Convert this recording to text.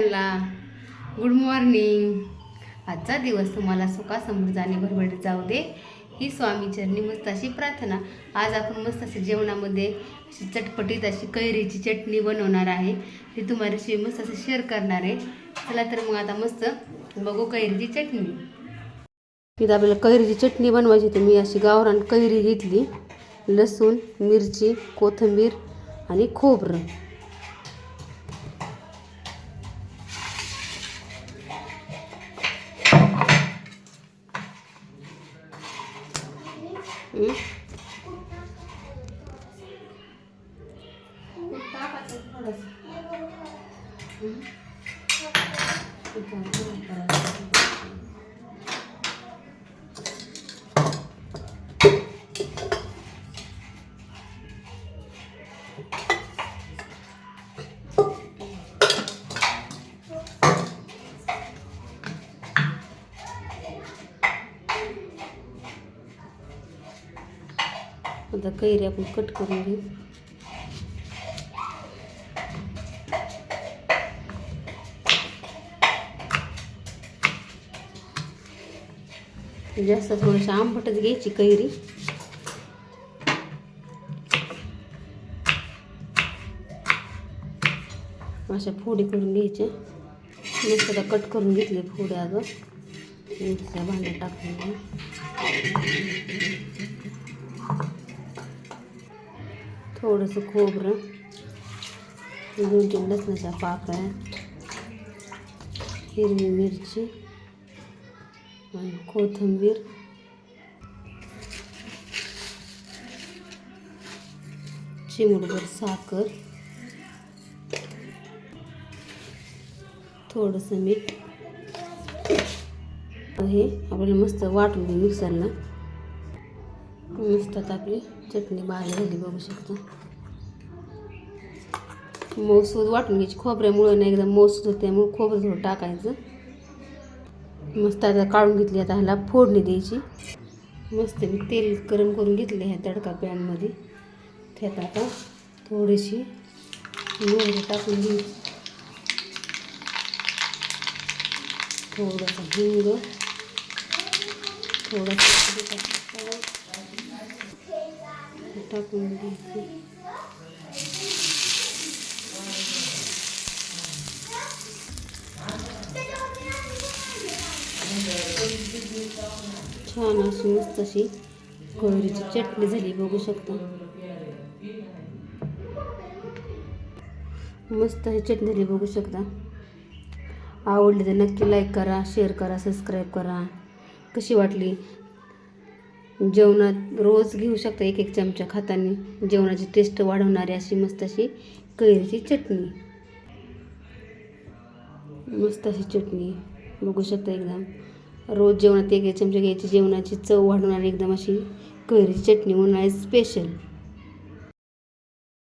Good morning आजचा दिवस तुम्हाला सुखा समृद्ध आणि भरभरीत जाऊ दे. ही स्वामीचरणी मस्त अशी प्रार्थना. आज आपण मस्त अशी जेवणामध्ये अशी चटपटीत अशी कैरीची चटणी बनवणार आहे. ती तुम्हाला मस्त असं शेअर करणार आहे. चला तर मग आता मस्त बघू कैरीची चटणी. इथं आपल्याला कैरीची चटणी बनवायची. तर मी अशी गावरान कैरी घेतली. लसूण मिरची कोथिंबीर आणि खोबरं. Üç. Kurtlar kaçırdı parası. Kurtlar kaçırdı parası. आता कैरी आपण कट करून घेऊ. जास्त थोडीशी आंबटच घ्यायची कैरी. अशा फोडी करून घ्यायच्या मस्त आता कट करून घेतले फोड्या अगं. मिक्सर भांड्यात टाकून थोडंसं खोबरं दोन तीन लसणाच्या पाकळ्या हिरवी मिरची आणि कोथिंबीर. चिमडभर साखर. थोडंसं मीठ. हे आपल्याला मस्त वाटून घेऊ मिक्सरला. मस्त आपली चटणी बाहेर झाली बघू शकता. मौसूद वाटून घ्यायची. खोबऱ्यामुळं नाही एकदम मौसूद होते त्यामुळे खोबरं थोडं टाकायचं. मस्त आता काढून घेतली आता ह्याला फोडणी द्यायची. मस्त मी तेल गरम करून घेतले ह्या तडका पॅनमध्ये त्यात आता थोडीशी मोहरी टाकून घ्यायची. थोडंसं हिंग थोडं टाकून घ्यायचं छान अशी मस्त अशी कोहरीची चटणी झाली बघू शकता. मस्त अशी चटणी झाली बघू शकता. आवडली तर नक्की लाईक करा शेअर करा सबस्क्राईब करा. कशी वाटली? जेवणात रोज घेऊ शकता एक एक चमचा खाताने. जेवणाची टेस्ट वाढवणारी अशी मस्त अशी कैरीची चटणी. मस्त अशी चटणी. बघू शकता एकदम. रोज जेवणात एक एक चमचा घ्यायची. जेवणाची चव वाढवणारी एकदम अशी कैरीची चटणी उन्हाळ्यात स्पेशल